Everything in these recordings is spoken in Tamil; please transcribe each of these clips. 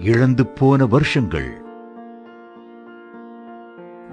இழந்து போன வருஷங்கள்.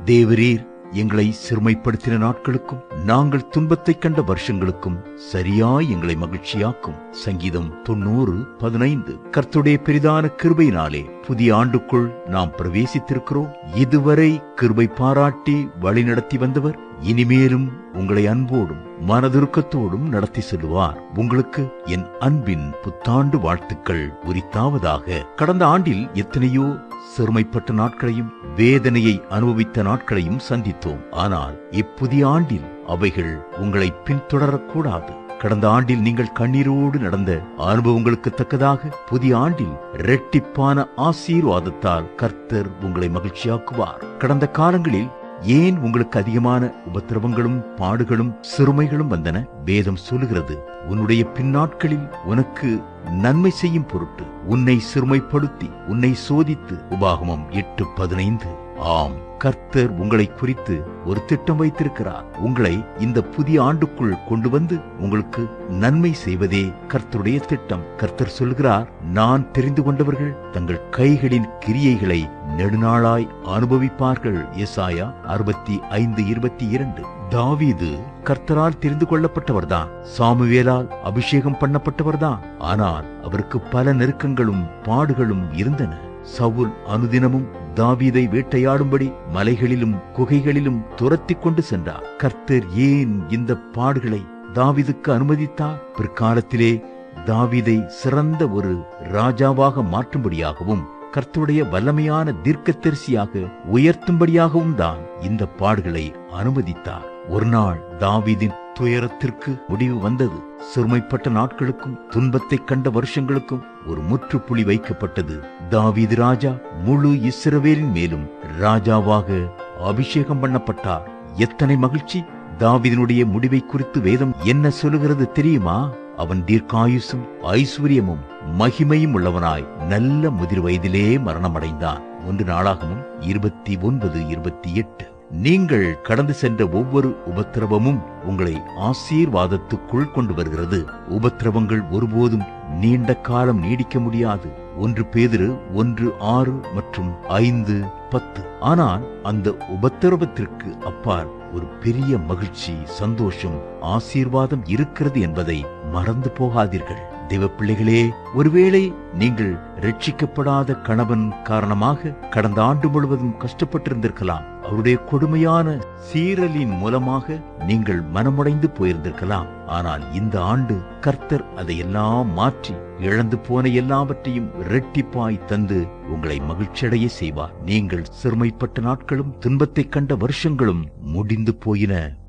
தேவரீர் எங்களை சிறுமைப்படுத்தின நாட்களுக்கும் நாங்கள் துன்பத்தை கண்ட வருஷங்களுக்கும் சரியாய் எங்களை மகிழ்ச்சியாக்கும். சங்கீதம் தொண்ணூறு பதினைந்து. கர்த்துடைய பெரிதான கிருபையினாலே புதிய ஆண்டுக்குள் நாம் பிரவேசித்திருக்கிறோம். இதுவரை கிருபை பாராட்டி வழிநடத்தி வந்தவர் இனிமேலும் உங்களை அன்போடும் மனதுருக்கத்தோடும் நடத்தி செல்லுவார். உங்களுக்கு என் அன்பின் புத்தாண்டு வாழ்த்துக்கள் உரித்தாவதாக. கடந்த ஆண்டில் எத்தனையோ சிறுமைப்பட்ட நாட்களையும் வேதனையை அனுபவித்த நாட்களையும் சந்தித்தோம். ஆனால் இப்புதிய ஆண்டில் அவைகள் உங்களை பின்தொடரக்கூடாது. கடந்த ஆண்டில் நீங்கள் கண்ணீரோடு நடந்த அனுபவங்களுக்கு தக்கதாக புதிய ஆண்டில் இரட்டிப்பான ஆசீர்வாதத்தால் கர்த்தர் உங்களை மகிழ்ச்சியாக்குவார். கடந்த காலங்களில் ஏன் உங்களுக்கு அதிகமான உபத்திரவங்களும் பாடுகளும் சிறுமைகளும் வந்தன? வேதம் சொல்லுகிறது உன்னுடைய பின்னாட்களில் உனக்கு நன்மை செய்யும் பொருட்டு உன்னை சிறுமைப்படுத்தி உன்னை சோதித்து உபாகமம் எட்டு பதினைந்து. ஆம் கர்த்தர் உங்களை குறித்து ஒரு திட்டம் வைத்திருக்கிறார். உங்களை இந்த புதிய ஆண்டுக்குள் கொண்டு வந்து உங்களுக்கு நன்மை செய்வதே கர்த்தருடைய திட்டம். கர்த்தர் சொல்கிறார் நான் தெரிந்து கொண்டவர்கள் தங்கள் கைகளின் கிரியைகளை நெடுநாளாய் அனுபவிப்பார்கள். எசாயா அறுபத்தி ஐந்து இருபத்தி இரண்டு. தாவீது கர்த்தரால் தெரிந்து கொள்ளப்பட்டவர்தான். சாமுவேலால் அபிஷேகம் பண்ணப்பட்டவர்தான். ஆனால் அவருக்கு பல நெருக்கங்களும் பாடுகளும் இருந்தன. சவுல் அனுதினமும் தாவீதை வேட்டையாடும்படி மலைகளிலும் குகைகளிலும் துரத்திக் கொண்டு சென்றார். கர்த்தர் ஏன் இந்த பாடுகளை தாவீதுக்கு அனுமதித்தார்? பிற்காலத்திலே தாவீதை சிறந்த ஒரு ராஜாவாக மாற்றும்படியாகவும் கர்த்தருடைய வல்லமையான தீர்க்கதரிசியாக உயர்த்தும்படியாகவும் தான் இந்த பாடுகளை அனுமதித்தார். ஒரு நாள் தாவீதின் துயரத்திற்கு முடிவு வந்தது. சிறுமைப்பட்ட நாட்களுக்கும் துன்பத்தை கண்ட வருஷங்களுக்கும் ஒரு முற்றுப்புள்ளி வைக்கப்பட்டது. தாவீது ராஜா முழு இஸ்ரவேலின் மேலும் ராஜாவாக அபிஷேகம் பண்ணப்பட்டார். எத்தனை மகிழ்ச்சி! தாவீதினுடைய முடிவை குறித்து வேதம் என்ன சொல்லுகிறது தெரியுமா? அவன் தீர்க்காயுசும் ஐஸ்வர்யமும் மகிமையும் உள்ளவனாய் நல்ல முதிர் வயதிலே மரணமடைந்தான். ஒன்று நாளாகவும் இருபத்தி ஒன்பது இருபத்தி எட்டு. நீங்கள் கடந்து சென்ற ஒவ்வொரு உபத்திரவமும் உங்களை ஆசீர்வாதத்துக்குள் கொண்டு வருகிறது. உபத்திரவங்கள் ஒருபோதும் நீண்ட காலம் நீடிக்க முடியாது. ஒன்று பேதிரு ஒன்று ஆறு மற்றும் ஐந்து பத்து. ஆனால் அந்த உபத்திரவத்திற்கு அப்பால் ஒரு பெரிய மகிழ்ச்சி சந்தோஷம் ஆசீர்வாதம் இருக்கிறது என்பதை மறந்து போகாதீர்கள். தெய்வ பிள்ளைகளே ஒருவேளை நீங்கள் ரட்சிக்கப்படாத கணவன் காரணமாக கடந்த ஆண்டு முழுவதும் கஷ்டப்பட்டிருந்திருக்கலாம். அவருடைய கொடுமையான சீரலின் மூலமாக நீங்கள் மனமுடைந்து போயிருந்திருக்கலாம். ஆனால் இந்த ஆண்டு கர்த்தர் அதையெல்லாம் மாற்றி இழந்து போன எல்லாவற்றையும் இரட்டிப்பாய் தந்து உங்களை மகிழ்ச்சியடைய செய்வார். நீங்கள் சிறுமைப்பட்ட நாட்களும் துன்பத்தைக் கண்ட வருஷங்களும் முடிந்து போயின.